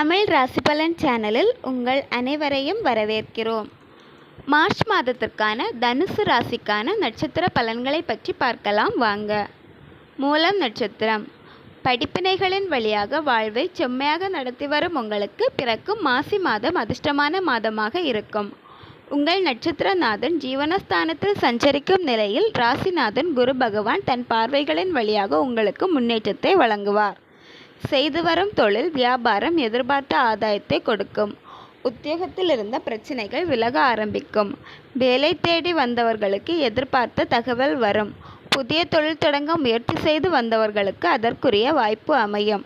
தமிழ் ராசிபலன் சேனலில் உங்கள் அனைவரையும் வரவேற்கிறோம். மார்ச் மாதத்திற்கான தனுசு ராசிக்கான நட்சத்திர பலன்களை பற்றி பார்க்கலாம் வாங்க. மூலம் நட்சத்திரம். படிப்பினைகளின் வழியாக வாழ்வை செம்மையாக நடத்தி வரும் உங்களுக்கு பிறக்கும் மாசி மாதம் அதிர்ஷ்டமான மாதமாக இருக்கும். உங்கள் நட்சத்திரநாதன் ஜீவனஸ்தானத்தில் சஞ்சரிக்கும் நிலையில் ராசிநாதன் குரு பகவான் தன் பார்வைகளின் வழியாக உங்களுக்கு முன்னேற்றத்தை வழங்குவார். செய்து வரும் தொழில் வியாபாரம் எதிர்பார்த்த ஆதாயத்தை கொடுக்கும். உத்தியோகத்தில் இருந்த பிரச்சனைகள் விலக ஆரம்பிக்கும். வேலை தேடி வந்தவர்களுக்கு எதிர்பார்த்த தகவல் வரும். புதிய தொழில் தொடங்க முயற்சி செய்து வந்தவர்களுக்கு அதற்குரிய வாய்ப்பு அமையும்.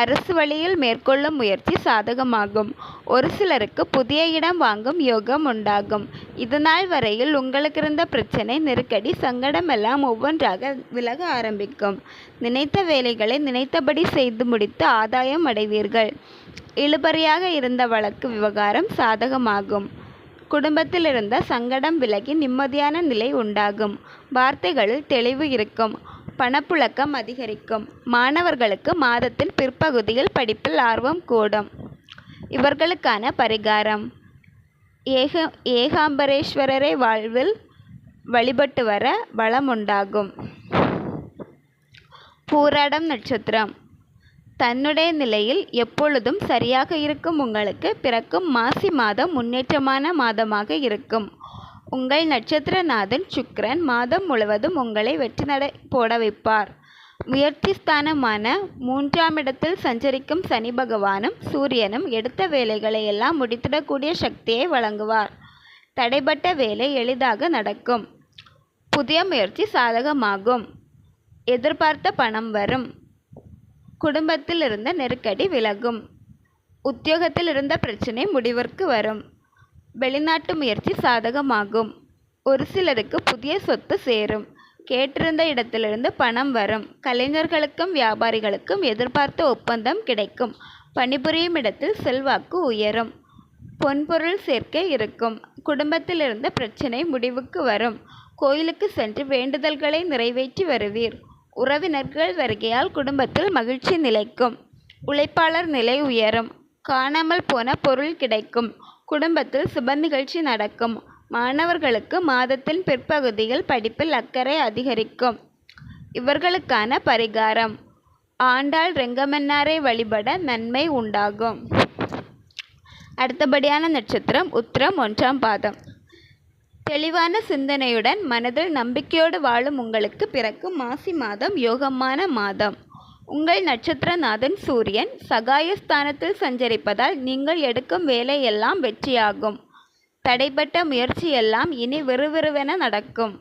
அரசு வழியில் மேற்கொள்ளும் முயற்சி சாதகமாகும். ஒரு சிலருக்கு புதிய இடம் வாங்கும் யோகம் உண்டாகும். இதுநாள் வரையில் உங்களுக்கு இருந்த பிரச்சனை நெருக்கடி சங்கடம் எல்லாம் ஒவ்வொன்றாக விலக ஆரம்பிக்கும். நினைத்த வேலைகளை நினைத்தபடி செய்து முடித்து ஆதாயம் அடைவீர்கள். இழுபறியாக இருந்த வழக்கு விவகாரம் சாதகமாகும். குடும்பத்தில் இருந்த சங்கடம் விலகி நிம்மதியான நிலை உண்டாகும். வார்த்தைகளில் தெளிவு இருக்கும். பணப்புழக்கம் அதிகரிக்கும். மாணவர்களுக்கு மாதத்தின் பிற்பகுதியில் படிப்பில் ஆர்வம் கூடும். இவர்களுக்கான பரிகாரம். ஏக ஏகாம்பரேஸ்வரரை வாழ்வில் வழிபட்டு வர வளம் உண்டாகும் பூராடம் நட்சத்திரம். தன்னுடைய நிலையில் எப்பொழுதும் சரியாக இருக்கும் உங்களுக்கு பிறக்கும் மாசி மாதம் முன்னேற்றமான மாதமாக இருக்கும். உங்கள் நட்சத்திரநாதன் சுக்கிரன் மாதம் முழுவதும் உங்களை வெற்றி நடை போட வைப்பார். முயற்சி ஸ்தானமான மூன்றாம் இடத்தில் சஞ்சரிக்கும் சனி பகவானும் சூரியனும் எடுத்த வேலைகளை எல்லாம் முடித்திடக்கூடிய சக்தியை வழங்குவார். தடைப்பட்ட வேலை எளிதாக நடக்கும். புதிய முயற்சி சாதகமாகும். எதிர்பார்த்த பணம் வரும். குடும்பத்தில் இருந்த நெருக்கடி விலகும். உத்தியோகத்தில் இருந்த பிரச்சனை முடிவிற்கு வரும். வெளிநாட்டு முயற்சி சாதகமாகும். ஒரு சிலருக்கு புதிய சொத்து சேரும். கேட்டிருந்த இடத்திலிருந்து பணம் வரும். கலைஞர்களுக்கும் வியாபாரிகளுக்கும் எதிர்பார்த்த ஒப்பந்தம் கிடைக்கும். பணிபுரியும் இடத்தில் செல்வாக்கு உயரும். பொன்பொருள் சேர்க்கை இருக்கும். குடும்பத்தில் இருந்த பிரச்சனை முடிவுக்கு வரும். கோயிலுக்கு சென்று வேண்டுதல்களை நிறைவேற்றி வருவீர். உறவினர்கள் வருகையால் குடும்பத்தில் மகிழ்ச்சி நிலைக்கும். உழைப்பாளர் நிலை உயரும். காணாமல் போன பொருள் கிடைக்கும். குடும்பத்தில் சுப நிகழ்ச்சி நடக்கும். மாணவர்களுக்கு மாதத்தின் பிற்பகுதியில் படிப்பில் அக்கறை அதிகரிக்கும். இவர்களுக்கான பரிகாரம் ஆண்டாள் ரெங்கமன்னாரை வழிபட நன்மை உண்டாகும். அடுத்தபடியான நட்சத்திரம் உத்திரம் ஒன்றாம் பாதம். தெளிவான சிந்தனையுடன் மனதில் நம்பிக்கையோடு வாழும் உங்களுக்கு பிறக்கும் மாசி மாதம் யோகமான மாதம். உங்கள் நட்சத்திரநாதன் சூரியன் சகாயஸ்தானத்தில் சஞ்சரிப்பதால் நீங்கள் எடுக்கும் வேலையெல்லாம் வெற்றியாகும். தடைப்பட்ட முயற்சியெல்லாம் இனி விறுவிறுவென நடக்கும்.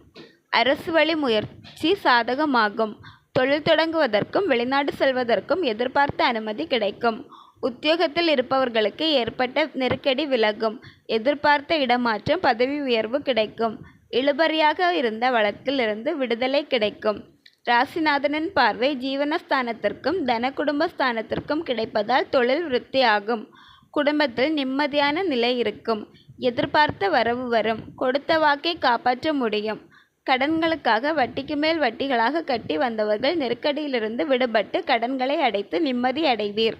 அரசு வழி முயற்சி சாதகமாகும். தொழில் தொடங்குவதற்கும் வெளிநாடு செல்வதற்கும் எதிர்பார்த்த அனுமதி கிடைக்கும். உத்தியோகத்தில் இருப்பவர்களுக்கு ஏற்பட்ட நெருக்கடி விலகும். எதிர்பார்த்த இடமாற்றம் பதவி உயர்வு கிடைக்கும். இழுபறியாக இருந்த வழக்கிலிருந்து விடுதலை கிடைக்கும். ராசிநாதனின் பார்வை ஜீவனஸ்தானத்திற்கும் தன குடும்பஸ்தானத்திற்கும் கிடைப்பதால் தொழில் விருத்தியாகும். குடும்பத்தில் நிம்மதியான நிலை இருக்கும். எதிர்பார்த்த வரவு வரும். கொடுத்த வாக்கை காப்பாற்ற முடியும். கடன்களுக்காக வட்டிக்கு மேல் வட்டிகளாக கட்டி வந்தவர்கள் நெருக்கடியிலிருந்து விடுபட்டு கடன்களை அடைத்து நிம்மதி அடைவீர்.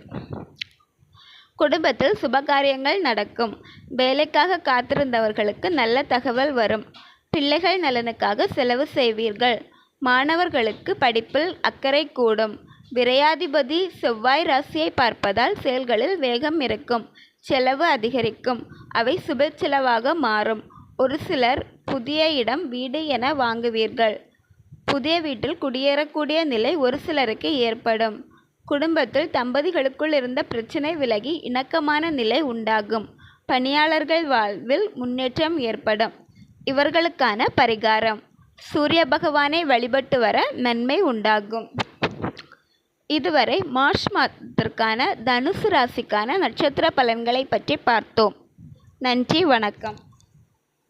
குடும்பத்தில் சுபகாரியங்கள் நடக்கும். வேலைக்காக காத்திருந்தவர்களுக்கு நல்ல தகவல் வரும். பிள்ளைகள் நலனுக்காக செலவு செய்வீர்கள். மாணவர்களுக்கு படிப்பில் அக்கறை கூடும். விரையாதிபதி செவ்வாய் ராசியை பார்ப்பதால் செயல்களில் வேகம் இருக்கும் செலவு அதிகரிக்கும். அவை சுப செலவாக மாறும். ஒரு சிலர் புதிய இடம் வீடு என வாங்குவீர்கள். புதிய வீட்டில் குடியேறக்கூடிய நிலை ஒரு சிலருக்கு ஏற்படும். குடும்பத்தில் தம்பதிகளுக்குள் இருந்த பிரச்சனை விலகி இணக்கமான நிலை உண்டாகும். பணியாளர்கள் வாழ்வில் முன்னேற்றம் ஏற்படும். இவர்களுக்கான பரிகாரம். சூரிய பகவானை வழிபட்டு வர நன்மை உண்டாகும். இதுவரை மார்ச் மாதத்திற்கான தனுசு ராசிக்கான நட்சத்திர பலன்களை பற்றி பார்த்தோம். நன்றி வணக்கம்.